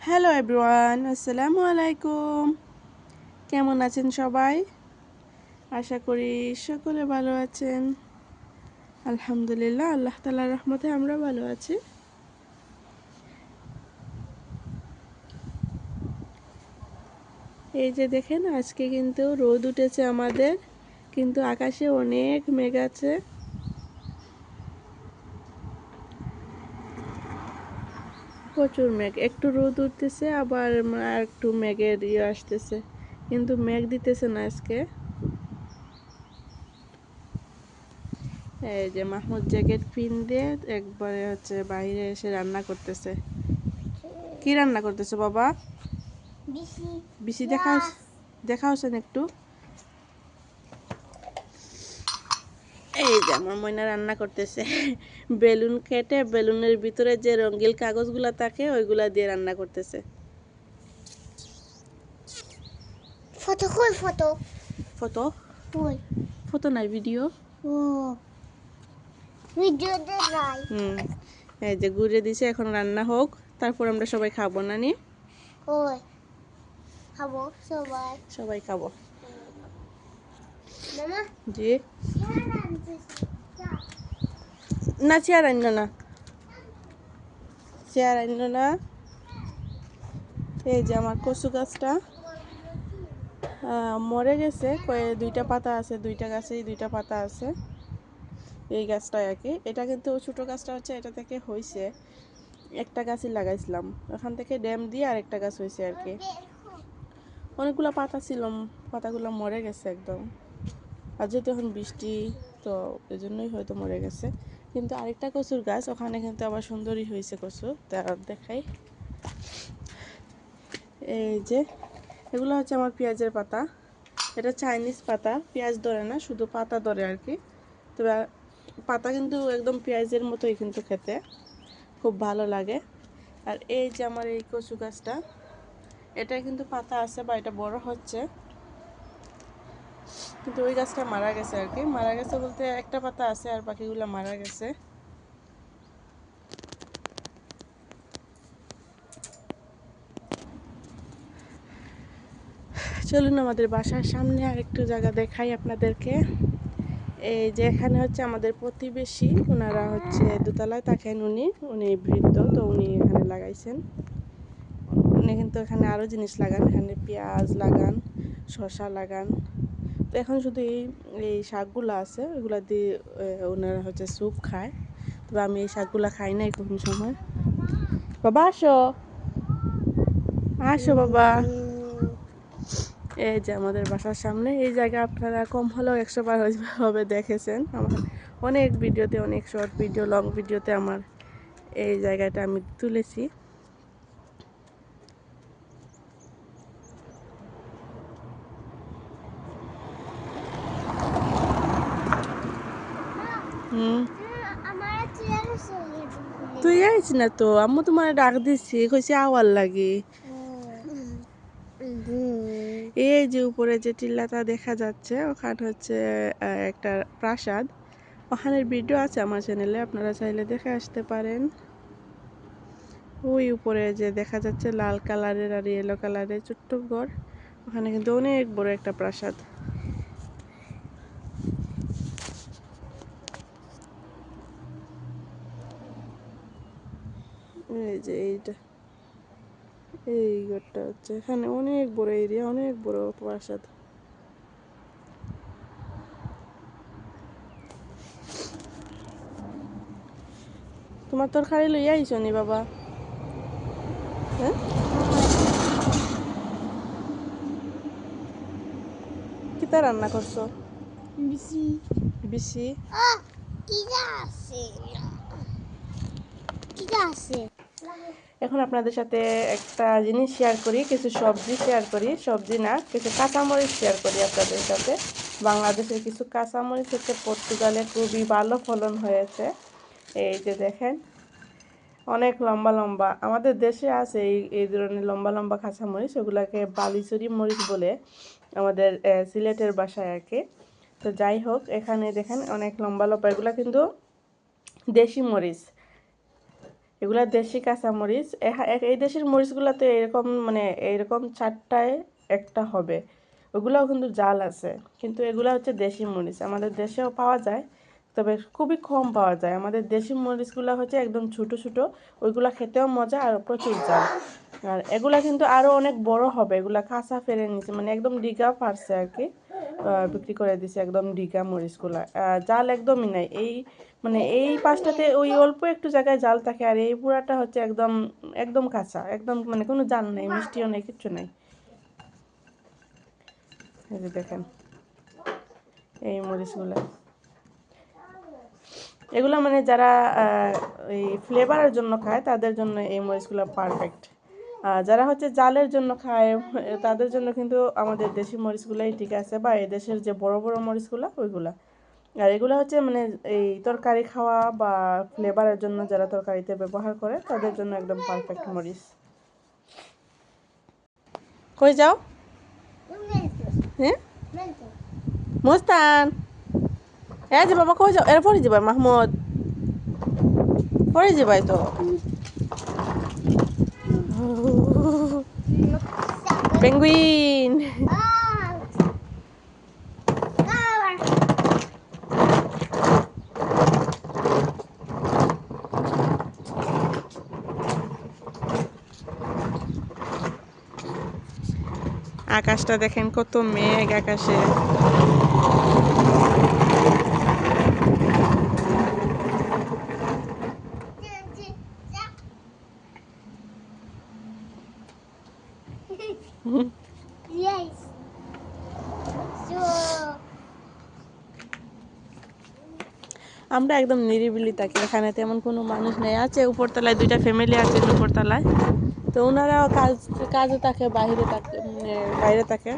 Hello everyone আসসালামু আলাইকুম কেমন আছেন সবাই? আশা করি সকলে ভালো আছেন। আলহামদুলিল্লাহ, আল্লাহ তালার রহমতে আমরা ভালো আছি। এই যে দেখেন, আজকে কিন্তু রোদ উঠেছে আমাদের, কিন্তু আকাশে অনেক মেঘ আছে। প্রচুর মেঘ। একটু রোদ উঠতেছে আবার একটু মেঘের ইয়ে আসতেছে। কিন্তু মেঘ দিতেছে না আজকে। এই যে মাহমুদ জ্যাকেট পিন দিয়ে একবারে হচ্ছে বাইরে এসে রান্না করতেছে। কি রান্না করতেছে বাবা? বিসি। বেশি দেখাও দেখাওছেন একটু। এই যে আমার ময়না রান্না করতেছে। বেলুন কেটে বেলুনের ভিতরে যে রঙিল কাগজগুলা থাকে ওইগুলা দিয়ে রান্না করতেছে। ফটো কই ফটো? ফটো? কই? ফটো নাই ভিডিও? ও ভিডিও দে রাই হুম এই যে ঘুরে দিছে এখন রান্না হোক। তারপর আমরা সবাই খাব না নি ওই খাব সবাই। সবাই খাব। জি। না চেয়ার আনল না। চেয়ার আনল না। এই যে আমার কচু গাছটা। মরে গেছে। কয়ে দুইটা পাতা আছে দুইটা গাছেই দুইটা পাতা আছে। এই গাছটা আর কি। এটা কিন্তু ছোটো গাছটা হচ্ছে এটা থেকে হয়েছে একটা গাছই লাগাইছিলাম। ওখান থেকে ড্যাম দিয়ে আর একটা গাছ হয়েছে আর কি। অনেকগুলো পাতা ছিল পাতাগুলো মরে গেছে একদম। আর যেহেতু এখন বৃষ্টি, তো এই জন্যই হয়তো মরে গেছে। কিন্তু আরেকটা কচুর গাছ, ওখানে কিন্তু আবার সুন্দরই হয়েছে কচু। দেখাই। এই যে, এগুলো হচ্ছে আমার পেঁয়াজের পাতা। এটা চাইনিজ পাতা, পেঁয়াজ ধরে না, শুধু পাতা ধরে আর কি। তবে পাতা কিন্তু একদম পেঁয়াজের মতোই কিন্তু খেতে, খুব ভালো লাগে। আর এই যে আমার এই কচু গাছটা এটা কিন্তু পাতা আছে বা এটা বড় হচ্ছে। কিন্তু ওই গাছটা মারা গেছে আর কি। মারা গেছে বলতে একটা পাতা আছে আর বাকিগুলো মারা গেছে। চলুন আমাদের বাসার সামনে আর একটু জায়গা দেখাই আপনাদেরকে। এই যে এখানে হচ্ছে আমাদের প্রতিবেশী, ওনারা হচ্ছে দোতলায় থাকেন উনি উনি বৃদ্ধ, তো উনি এখানে লাগাইছেন। উনি কিন্তু এখানে আরও জিনিস লাগান, এখানে পেঁয়াজ লাগান, শসা লাগান। তো এখন শুধু এই এই শাকগুলো আছে, ওইগুলা দিয়ে ওনারা হচ্ছে স্যুপ খায়। তবে আমি এই শাকগুলা খাই নাই কোন সময়। বাবা, আসো। আসো বাবা। এই যে আমাদের বাসার সামনে, এই জায়গা আপনারা কম হলেও একশো বার হবে দেখেছেন। আমার অনেক ভিডিওতে, অনেক শর্ট ভিডিও লং ভিডিওতে আমার এই জায়গাটা আমি তুলেছি হুম আমার চেয়ার সঙ্গে তুই আইস না তো আম্মু তোমার ডাক দিচ্ছি কইছি আওয়ার লাগে। এই যে উপরে যে টিল্লাটা দেখা যাচ্ছে ওখানে হচ্ছে একটা প্রাসাদ। ওখানের ভিডিও আছে আমার চ্যানেলে আপনারা চাইলে দেখে আসতে পারেন। ওই উপরে যে দেখা যাচ্ছে লাল কালারের আর ইয়েলো কালারের ছোট্ট ঘর ওখানে কিন্তু অনেক বড় একটা প্রাসাদ। এই যে এইটা। এই ঘরটা হচ্ছে। এখানে অনেক বড় এরিয়া অনেক বড় প্রাসাদ। তোমার তরকারি লইয়া আইছ নি বাবা? হ্যাঁ? কিতা রান্না করছ? বিসি। বেশি আ কি আছে? কি আছে? এখন আপনাদের সাথে একটা জিনিস শেয়ার করি, কিছু সবজি শেয়ার করি, সবজি না, কিছু কাঁচামরিচ শেয়ার করি আপনাদের সাথে। বাংলাদেশের কিছু কাঁচামরিচ হচ্ছে পর্তুগালে খুবই ভালো ফলন হয়েছে। এই যে দেখেন, অনেক লম্বা লম্বা, আমাদের দেশে আছে এই এই ধরনের লম্বা লম্বা কাঁচামরিচ, ওগুলাকে বালিচুরি মরিচ বলে আমাদের সিলেটের বাসায় আর কি। তো যাই হোক, এখানে দেখেন অনেক লম্বা লম্বা, এগুলা কিন্তু দেশি মরিচ। এগুলা দেশি কাঁচামরিচ। এহা- এ- এই দেশের মরিচগুলোতে এরকম মানে এরকম চারটায় একটা হবে। ওগুলাও কিন্তু জাল আছে। কিন্তু এগুলা হচ্ছে দেশি মরিচ। আমাদের দেশেও পাওয়া যায়, তবে খুবই কম পাওয়া যায়। আমাদের দেশি মরিচগুলো হচ্ছে একদম ছোটো ছোটো। ওইগুলা খেতেও মজা আর প্রচুর জাল। আর এগুলা কিন্তু আরও অনেক বড় হবে। এগুলা কাঁচা ফেলে নিছে মানে একদম ডিগা পারছে আর কি। বিক্রি করে দিছে একদম ডিগা মরিচগুলা জাল একদমই নাই। এই মানে এই পাশটাতে ওই অল্প একটু জায়গায় জাল থাকে আর এই পুরাটা হচ্ছে একদম একদম কাঁচা। একদম মানে কোনো জাল নেই, মিষ্টিও নেই, কিচ্ছু নেই। দেখেন, এই মরিচগুলো এগুলো মানে যারা এই ফ্লেভারের জন্য খায়, তাদের জন্য এই মরিচগুলো পারফেক্ট যারা হচ্ছে জালের জন্য খায় তাদের জন্য কিন্তু আমাদের দেশি মরিচগুলোই ঠিক আছে, বা এই দেশের যে বড় বড় মরিচগুলো, ওইগুলা। আর এগুলো হচ্ছে মানে এই তরকারি খাওয়া বা ফ্লেভারের জন্য যারা তরকারিতে ব্যবহার করে, তাদের জন্য একদম পারফেক্ট মরিচ। কই যাও? হ্যাঁ? মুস্তান! যে বাবা, কই যাও? এর পরে যাবাই মাহমুদ। পরে যাবাই তো। পেঙ্গুইন আকাশটা দেখেন কত মেঘ আকাশে। Yes. আমরা একদম নিরিবিলি থাকি। এখানে তেমন কোনো মানুষ নেই। আছে উপরতলায় দুইটা ফ্যামিলি আছে উপরতলায়। তো ওনারাও কাজ কাজে থাকে, বাইরে থাকে বাইরে থাকে।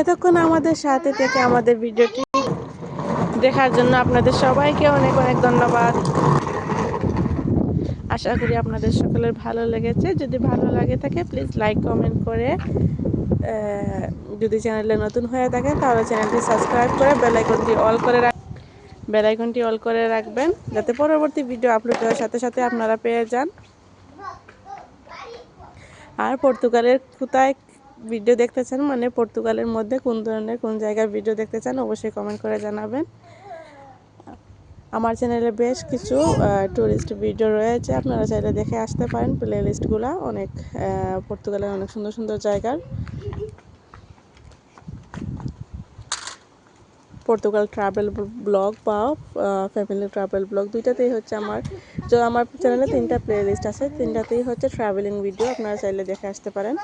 এতক্ষণ আমাদের সাথে থেকে আমাদের ভিডিওটি দেখার জন্য আপনাদের সবাইকে অনেক অনেক ধন্যবাদ। আশা করি আপনাদের সকলের ভালো লেগেছে। যদি ভালো লাগে থাকে প্লিজ লাইক কমেন্ট করে যদি চ্যানেলে নতুন হয়ে থাকে, তাহলে চ্যানেলটি সাবস্ক্রাইব করে বেল আইকনটি অল করে রাখ বেল আইকনটি অল করে রাখবেন, যাতে পরবর্তী ভিডিও আপলোড হওয়ার সাথে সাথে আপনারা পেয়ে যান। আর পর্তুগালের কোথায় ভিডিও দেখতে চান মানে পর্তুগালের মধ্যে কোন ধরনের, কোন জায়গার ভিডিও দেখতে চান অবশ্যই কমেন্ট করে জানাবেন। আমার চ্যানেলে বেশ কিছু টুরিস্ট ভিডিও রয়েছে, আপনারা চাইলে দেখে আসতে পারেন প্লে লিস্টগুলো অনেক পর্তুগালের অনেক সুন্দর সুন্দর জায়গার। পর্তুগাল ট্রাভেল ব্লগ বা ফ্যামিলি ট্রাভেল ব্লগ দুইটাতেই হচ্ছে আমার যে আমার চ্যানেলে তিনটা প্লে লিস্ট আছে, তিনটাতেই হচ্ছে ট্রাভেলিং ভিডিও আপনারা চাইলে দেখে আসতে পারেন।